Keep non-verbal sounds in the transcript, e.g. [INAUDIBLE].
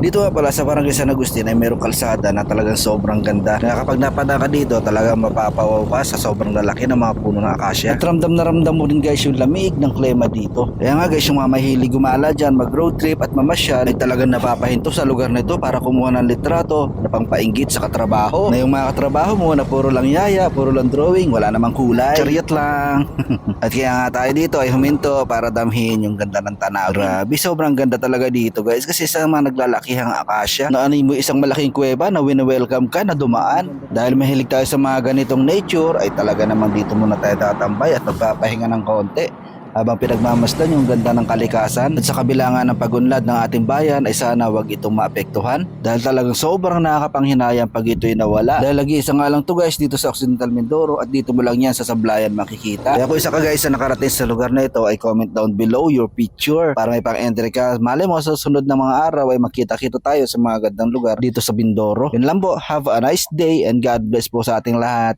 Dito nga pala sa Barangay San Agustin ay mayroong kalsada na talagang sobrang ganda. Na kapag napadaan ka dito, talagang mapapawaw ka sa sobrang lalaki ng mga puno ng akasya. At ramdam na ramdam mo din guys yung lamig ng klima dito. Kaya nga guys, yung mga mahilig gumala dyan, mag road trip at mamasyal ay talagang napapahinto sa lugar na ito para kumuha ng litrato na pangpainggit sa katrabaho. Na yung mga katrabaho mo na puro lang yaya, puro lang drawing, wala namang kulay. Chariot lang. [LAUGHS] at kaya nga tayo dito ay huminto para damhin yung ganda ng tanaw. Grabe, sobrang ganda talaga dito guys. Kasi sa mga naglalakihang akasya, na ano mo isang malaking kuweba na wini-welcome ka na dumaan. Dahil mahilig tayo sa mga ganitong nature, ay talaga naman dito muna tayo tatambay at magpapahinga ng konti habang pinagmamasdan yung ganda ng kalikasan at sa kabila nga ng pagunlad ng ating bayan ay sana wag itong maapektuhan. Dahil talagang sobrang nakakapanghinayang pag ito'y nawala. Dahil lagi isa nga lang to guys dito sa Occidental Mindoro at dito mo lang yan sa Sablayan makikita. Kaya kung isa ka guys na nakarating sa lugar na ito ay comment down below your picture. Para may pang-entry ka mali mo sa sunod na mga araw ay makita-kita tayo sa mga gandang lugar dito sa Mindoro. Yun lang po. Have a nice day and God bless po sa ating lahat